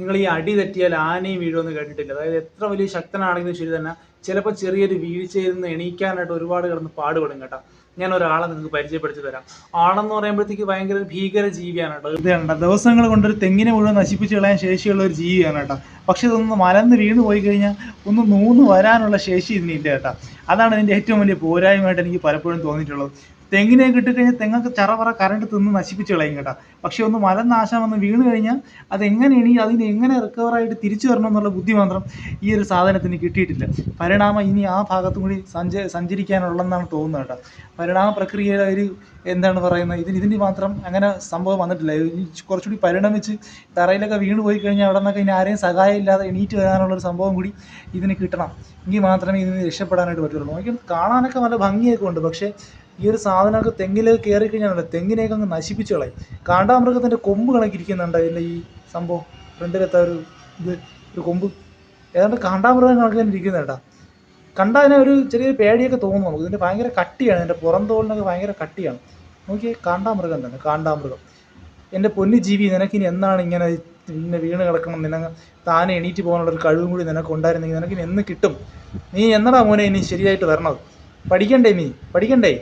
നിങ്ങൾ ഈ അടി തെറ്റിയാൽ ആനയും വീഴുമെന്ന് കേട്ടിട്ടില്ല. അതായത് എത്ര വലിയ ശക്തനാണെങ്കിലും ശരി തന്നെ ചിലപ്പോൾ ചെറിയൊരു വീഴ്ചയിൽ നിന്ന് എണീക്കാനായിട്ട് ഒരുപാട് കിടന്ന് പാടുപെടും കേട്ടോ. ഞാൻ ഒരാളെ നിങ്ങൾക്ക് പരിചയപ്പെടുത്തി തരാം. ആളെന്ന് പറയുമ്പോഴത്തേക്ക് ഭയങ്കര ഒരു ഭീകര ജീവിയാണ് കേട്ടോ. ഇത് കണ്ട? ദിവസങ്ങൾ കൊണ്ടൊരു തെങ്ങിനെ മുഴുവൻ നശിപ്പിച്ച് കളയാൻ ശേഷിയുള്ള ഒരു ജീവിയാണ് കേട്ടോ. പക്ഷെ ഇതൊന്ന് മലന്ന് വീണ് പോയി കഴിഞ്ഞാൽ ഒന്ന് നൂന്ന് വരാനുള്ള ശേഷി ഇതിനില്ല കേട്ടോ. അതാണ് ഇതിന്റെ ഏറ്റവും വലിയ പോരായ്മയായിട്ട് എനിക്ക് പലപ്പോഴും തോന്നിയിട്ടുള്ളത്. തെങ്ങിനെ കിട്ടിക്കഴിഞ്ഞാൽ തെങ്ങൊക്കെ ചറപറ കറണ്ട് തിന്ന് നശിപ്പിച്ച് കളയും കേട്ടോ. പക്ഷെ ഒന്ന് മലം നാശം വന്ന് വീണ് കഴിഞ്ഞാൽ അതെങ്ങനെ ഇനി അതിന് എങ്ങനെ റിക്കവറായിട്ട് തിരിച്ചു വരണം എന്നുള്ള ബുദ്ധി മാത്രം ഈ ഒരു സാധനത്തിന് കിട്ടിയിട്ടില്ല. പരിണാമം ഇനി ആ ഭാഗത്തും കൂടി സഞ്ച സഞ്ചരിക്കാനുള്ളതെന്നാണ് തോന്നുന്നത് കേട്ടോ. പരിണാമ പ്രക്രിയയുടെ ഒരു എന്താണ് പറയുന്നത്? ഇതിന് ഇതിന് മാത്രം അങ്ങനെ സംഭവം വന്നിട്ടില്ല. കുറച്ചുകൂടി പരിണമിച്ച് തറയിലൊക്കെ വീണ് പോയി കഴിഞ്ഞാൽ അവിടെ നിന്നൊക്കെ ഇനി ആരെയും സഹായം ഇല്ലാതെ എണീറ്റ് വരാനുള്ളൊരു സംഭവം കൂടി ഇതിന് കിട്ടണം. എങ്കിൽ മാത്രമേ ഇതിന് രക്ഷപ്പെടാനായിട്ട് പറ്റുള്ളൂ. നോക്കി കാണാനൊക്കെ നല്ല ഭംഗിയൊക്കെ ഉണ്ട്. പക്ഷേ ഈ ഒരു സാധനമൊക്കെ തെങ്ങിലേക്ക് കയറി കഴിഞ്ഞാൽ തെങ്ങിനെയൊക്കെ അങ്ങ് നശിപ്പിച്ചു കളയും. കാണ്ടാമൃഗത്തിന്റെ കൊമ്പ് കണക്കിരിക്കുന്നുണ്ട് അതിന്റെ ഈ സംഭവം. ഫ്രണ്ടിലത്തെ ഒരു ഇത് ഒരു കൊമ്പ്. ഏതാണ്ട് കാണ്ടാമൃഗം കണക്ക് തന്നെ ഇരിക്കുന്നത് കേട്ടാ. കണ്ടാൽ അതിനെ ഒരു ചെറിയ പേടിയൊക്കെ തോന്നും നമുക്ക്. ഇതിന്റെ ഭയങ്കര കട്ടിയാണ്. ഇതിന്റെ പുറം തോളിനൊക്കെ ഭയങ്കര കട്ടിയാണ്. നോക്കിയേ കാണ്ടാമൃഗം തന്നെ. കാണ്ടാമൃഗം. എന്റെ പൊന്നു ജീവി നിനക്കിനി എന്നാണ് ഇങ്ങനെ പിന്നെ വീണ് കിടക്കണം? നിന താനെ എണീറ്റ് പോകാനുള്ള ഒരു കഴിവും കൂടി നിനക്ക് ഉണ്ടായിരുന്നെങ്കിൽ നിനക്കിനി എന്ന് കിട്ടും? നീ എന്നടാ മോനെ ഇനി ശരിയായിട്ട് വരണത്? പഠിക്കണ്ടേ നീ? പഠിക്കണ്ടേ?